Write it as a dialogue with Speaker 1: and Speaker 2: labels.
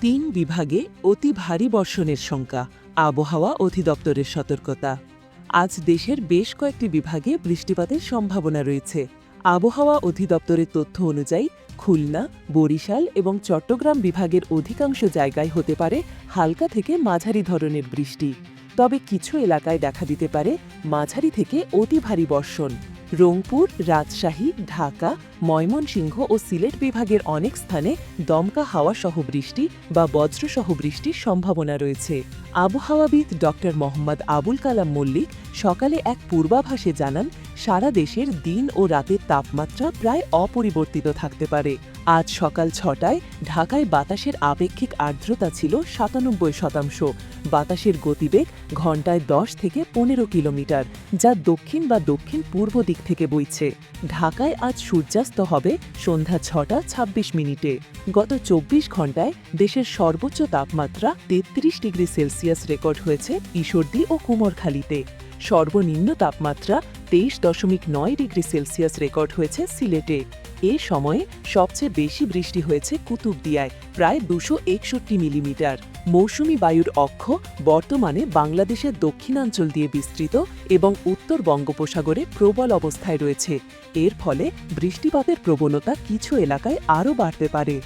Speaker 1: তিন বিভাগে অতি ভারী বর্ষণের শঙ্কা আবহাওয়া অধিদপ্তরের সতর্কতা। আজ দেশের বেশ কয়েকটি বিভাগে বৃষ্টিপাতের সম্ভাবনা রয়েছে। আবহাওয়া অধিদপ্তরের তথ্য অনুযায়ী, খুলনা, বরিশাল এবং চট্টগ্রাম বিভাগের অধিকাংশ জায়গায় হতে পারে হালকা থেকে মাঝারি ধরনের বৃষ্টি। তবে কিছু এলাকায় দেখা দিতে পারে মাঝারি থেকে অতি ভারী বর্ষণ। রংপুর, রাজশাহী, ঢাকা, ময়মনসিংহ ও সিলেট বিভাগের অনেক স্থানে দমকা হাওয়া সহ বৃষ্টি বা বজ্রসহ বৃষ্টির সম্ভাবনা রয়েছে। আবহাওয়াবিদ ডক্টর মোহাম্মদ আবুল কালাম মল্লিক সকালে এক পূর্বাভাসে জানান, সারা দেশের দিন ও রাতের তাপমাত্রা প্রায় অপরিবর্তিত থাকতে পারে। আজ সকাল ছটায় ঢাকায় বাতাসের আপেক্ষিক আর্দ্রতা ছিল সাতানব্বই শতাংশ। বাতাসের গতিবেগ ঘন্টায় দশ থেকে পনেরো কিলোমিটার, যা দক্ষিণ বা দক্ষিণ পূর্ব দিক থেকে বইছে। ঢাকায় আজ সূর্যাস্ত হবে সন্ধ্যা ছটা ২৬ মিনিটে। গত চব্বিশ ঘন্টায় দেশের সর্বোচ্চ তাপমাত্রা তেত্রিশ ডিগ্রি সেলসিয়াস রেকর্ড হয়েছে ঈশ্বরদী ও কুমোরখালীতে। সর্বনিম্ন তাপমাত্রা তেইশ দশমিক নয় ডিগ্রি সেলসিয়াস রেকর্ড হয়েছে সিলেটে। এ সময়ে সবচেয়ে বেশি বৃষ্টি হয়েছে কুতুবদিয়ায়, প্রায় দুশো একষট্টি মিলিমিটার। মৌসুমি বায়ুর অক্ষ বর্তমানে বাংলাদেশের দক্ষিণাঞ্চল দিয়ে বিস্তৃত এবং উত্তর বঙ্গোপসাগরে প্রবল অবস্থায় রয়েছে। এর ফলে বৃষ্টিপাতের প্রবণতা কিছু এলাকায় আরও বাড়তে পারে।